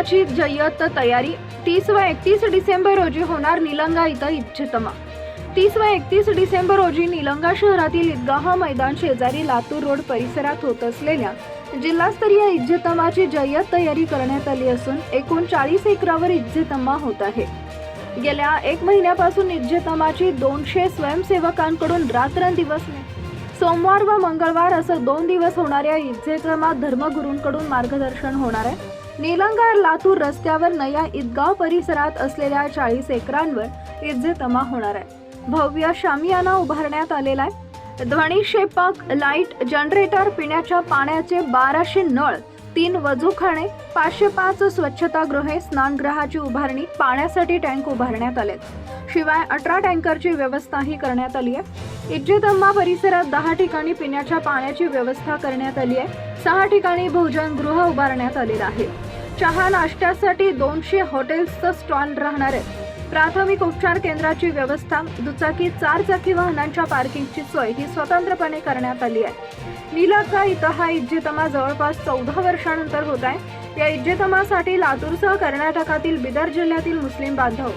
इज्जतमाची जय्यत तयारी. तीस व एकतीस डिसेंबर रोजी होणार निलंगा इथं इच्छितमा. तीस व एकतीस डिसेंबर रोजी निलंगा शहरातील ईदगाह मैदान शेजारी लातूर रोड परिसरात होत असलेल्या जिल्हास्तरीय इज्जतमाची जय्यत तयारी करण्यात आली असून एकूण चाळीस एकरावर इज्जतमा होत आहे. गेल्या एक महिन्यापासून इज्जतमाची दोनशे स्वयंसेवकांकडून रात्रंदिवस सोमवार व मंगळवार असं दोन दिवस होणाऱ्या इज्जेतमा धर्मगुरूंकडून मार्गदर्शन होणार आहे. निलंगार लातूर रस्त्यावर नया ईदगाव परिसरात असलेल्या चाळीस एकरांवर इज्जेतमा होणार आहे. भव्य शामियाना उभारण्यात आलेला आहे. ध्वनिक्षेपक लाइट जनरेटर पिण्याच्या पाण्याचे बाराशे नळ तीन वजूखाणे पाचशे पाच स्वच्छतागृहे स्नानगृहाची उभारणी पाण्यासाठी टँक उभारण्यात आलेत. शिवाय अठरा टँकरची व्यवस्थाही करण्यात आली आहे. इज्जतम्मा परिसरात दहा ठिकाणी पिण्याच्या पाण्याची व्यवस्था करण्यात आली आहे. सहा ठिकाणी भोजनगृह उभारण्यात आलेलं आहे. चहा नाश्त्यासाठी दोनशे हॉटेल्सचं स्टॉल राहणार आहे प्राथमिक उपचार केंद्राची व्यवस्था दुचाकी चारचाकी वाहनांच्या पार्किंगची सोय ही स्वतंत्रपणे करण्यात आली आहे. निलाचा इथं हा इज्जेतमा जवळपास चौदा वर्षानंतर होत आहे. या इज्जेतमासाठी लातूरसह कर्नाटकातील बिदर जिल्ह्यातील मुस्लिम बांधव